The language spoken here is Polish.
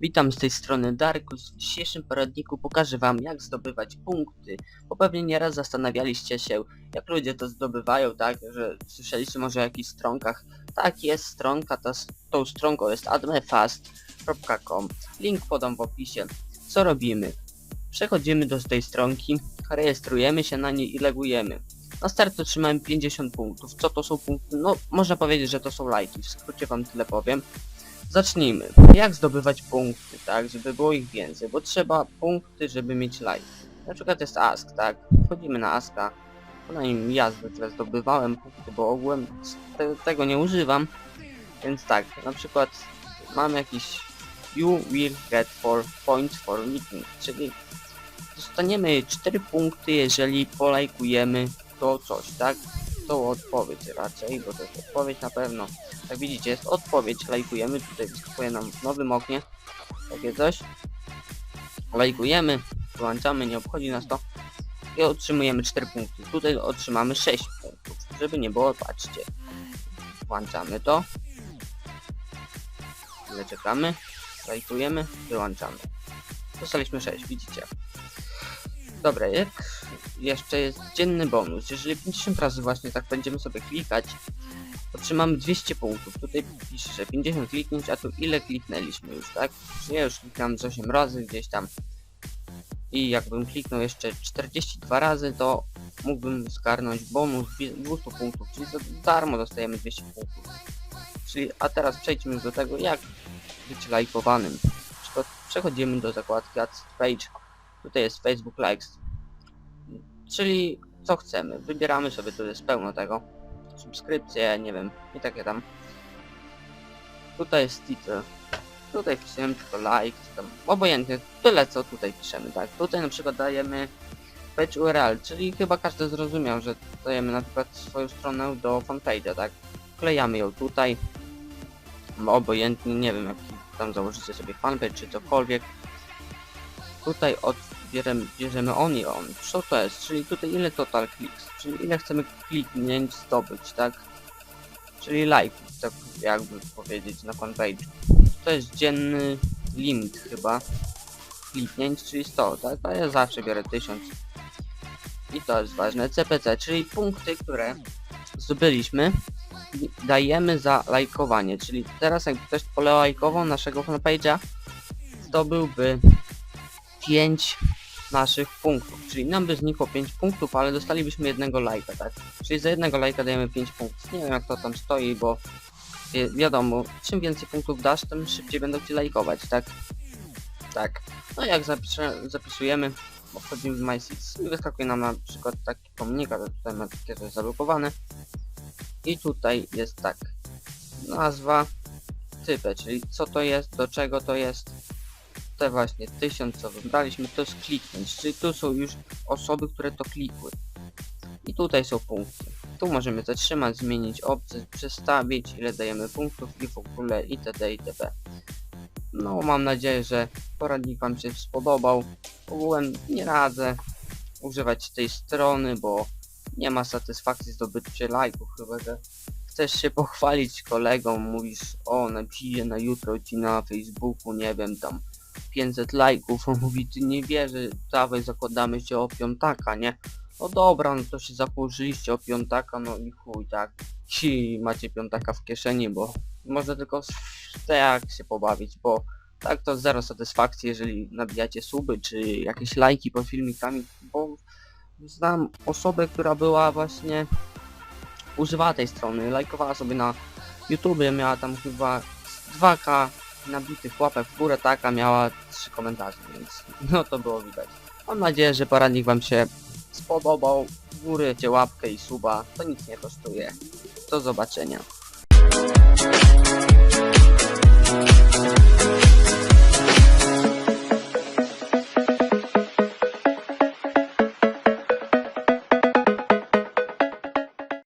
Witam z tej strony Darkus. W dzisiejszym poradniku pokażę wam jak zdobywać punkty, bo pewnie nieraz zastanawialiście się jak ludzie to zdobywają, tak, że słyszeliście może o jakichś stronkach. Tak, jest stronka, ta, tą stronką jest admefast.com. Link podam w opisie. Co robimy? Przechodzimy do tej stronki, rejestrujemy się na niej i legujemy. Na start otrzymałem 50 punktów. Co to są punkty? No, można powiedzieć, że to są lajki. W skrócie wam tyle powiem. Zacznijmy. Jak zdobywać punkty, tak, żeby było ich więcej, bo trzeba punkty, żeby mieć like. Na przykład jest ask, tak, wchodzimy na aska, na nim ja zwykle zdobywałem punkty, bo ogółem te, tego nie używam, więc tak, na przykład mamy jakiś you will get 4 points for meeting, czyli dostaniemy 4 punkty, jeżeli polajkujemy to coś, tak, tą odpowiedź raczej, bo to jest odpowiedź na pewno. Jak widzicie, jest odpowiedź, lajkujemy, tutaj wyskakuje nam w nowym oknie, takie coś. Lajkujemy, wyłączamy, nie obchodzi nas to i otrzymujemy 4 punkty. Tutaj otrzymamy 6 punktów, żeby nie było, patrzcie. Włączamy to. Chwilę czekamy, lajkujemy, wyłączamy. Dostaliśmy 6, widzicie. Dobra, jak jeszcze jest dzienny bonus. Jeżeli 50 razy właśnie tak będziemy sobie klikać, otrzymamy 200 punktów. Tutaj pisze, że 50 kliknięć, a tu ile kliknęliśmy już, tak? Ja już kliknąłem z 8 razy gdzieś tam. I jakbym kliknął jeszcze 42 razy, to mógłbym zgarnąć bonus 200 punktów, czyli za darmo dostajemy 200 punktów. Czyli, a teraz przejdźmy do tego, jak być lajkowanym. Przechodzimy do zakładki Add Page. Tutaj jest Facebook Likes. Czyli co chcemy. Wybieramy sobie, tu jest pełno tego subskrypcje, nie wiem, i takie tam. Tutaj jest title. Tutaj wpisujemy tylko like, tam, obojętnie, tyle co tutaj piszemy, tak. Tutaj na przykład dajemy page URL, czyli chyba każdy zrozumiał, że dajemy na przykład swoją stronę do fanpage'a, tak. Klejamy ją tutaj, obojętnie, nie wiem, jaki tam założycie sobie fanpage, czy cokolwiek. Tutaj od, bierzemy, bierzemy on i on. Co to jest? Czyli tutaj ile total clicks, czyli ile chcemy kliknięć zdobyć, tak? Czyli lajków, tak jakby powiedzieć na fanpage. To jest dzienny limit chyba kliknięć, czyli 100, tak? A ja zawsze biorę 1000. I to jest ważne. CPC, czyli punkty, które zdobyliśmy, dajemy za lajkowanie. Czyli teraz jakby ktoś polajkował naszego fanpage'a, zdobyłby 5 naszych punktów. Czyli nam by znikło 5 punktów, ale dostalibyśmy jednego lajka, tak? Czyli za jednego lajka dajemy 5 punktów. Nie wiem jak to tam stoi, bo wi wiadomo, czym więcej punktów dasz, tym szybciej będą ci lajkować, tak? Tak. No jak zapisze, zapisujemy, wchodzimy w MySix i wyskakuje nam na przykład taki komunikat, że tutaj ma takie coś zablokowane. I tutaj jest tak. Nazwa, typę, czyli co to jest, do czego to jest, te właśnie 1000 co wybraliśmy to jest kliknąć, czyli tu są już osoby, które to klikły. I tutaj są punkty. Tu możemy zatrzymać, zmienić opcję, przestawić, ile dajemy punktów i w ogóle itd. itd. No mam nadzieję, że poradnik Wam się spodobał. Ogółem nie radzę używać tej strony, bo nie ma satysfakcji zdobycie lajków, chyba że chcesz się pochwalić kolegom, mówisz o napiszę na jutro ci na Facebooku, nie wiem tam 500 lajków, on mówi, ty nie wierzy, dawaj zakładamy się o piątaka, nie? No dobra, no to się założyliście o piątaka, no i chuj, tak. I macie piątaka w kieszeni, bo można tylko tak się pobawić, bo tak to zero satysfakcji, jeżeli nabijacie suby, czy jakieś lajki pod filmikami, bo znam osobę, która była właśnie używała tej strony, lajkowała sobie na YouTubie, miała tam chyba 2k nabitych łapek w górę, taka miała trzy komentarze, więc no to było widać. Mam nadzieję, że poradnik Wam się spodobał. Z góry łapkę i suba, to nic nie kosztuje. Do zobaczenia.